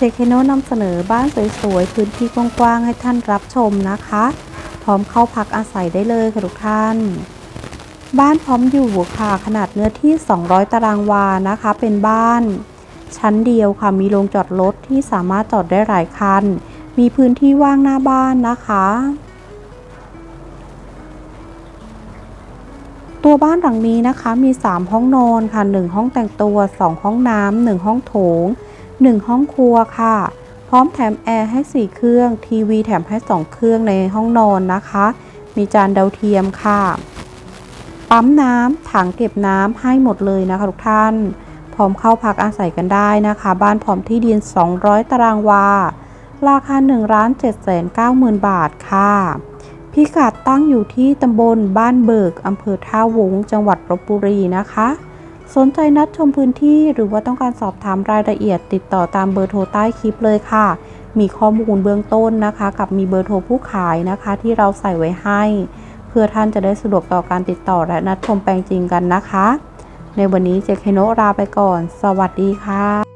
เจเคโนนำเสนอบ้านสวยๆ พื้นที่กว้างๆ ให้ท่านรับชมนะคะ พร้อมเข้าพักอาศัยได้เลยค่ะทุกท่าน บ้านพร้อมอยู่ค่ะ ขนาดเนื้อที่ 200 ตารางวานะคะ เป็นบ้าน ชั้นเดียวค่ะ มีโรงจอดรถที่สามารถจอดได้หลายคัน มีพื้นที่ว่างหน้าบ้านนะคะ ตัวบ้านหลังนี้นะคะ มี 3 ห้องนอนค่ะ 1 ห้องแต่งตัว 2 ห้องน้ำ 1 ห้องโถง 1 ห้องครัวค่ะ พร้อมแถมแอร์ให้ 4 เครื่อง ทีวีแถมให้ 2 เครื่องในห้องนอนนะคะ มีจานดาวเทียมค่ะ ปั๊มน้ำถังเก็บน้ำให้หมดเลยนะคะทุกท่าน พร้อมเข้าพักอาศัยกันได้นะคะ บ้านพร้อมที่ดิน 200 ตารางวา ราคา1ล้าน7 9 0 0 0บาทค่ะพิกัดตั้งอยู่ที่ตำบลบ้านเบิกอำเภอท่าวงจังหวัดลบบุรีนะคะ สนใจนัดชมพื้นที่หรือว่าต้องการสอบถามรายละเอียด ติดต่อตามเบอร์โทรใต้คลิปเลยค่ะ มีข้อมูลเบื้องต้นนะคะ กับมีเบอร์โทรผู้ขายนะคะ ที่เราใส่ไว้ให้ เพื่อท่านจะได้สะดวกต่อการติดต่อและนัดชมแปลงจริงกันนะคะ ในวันนี้เจคเคโนะลาไปก่อน สวัสดีค่ะ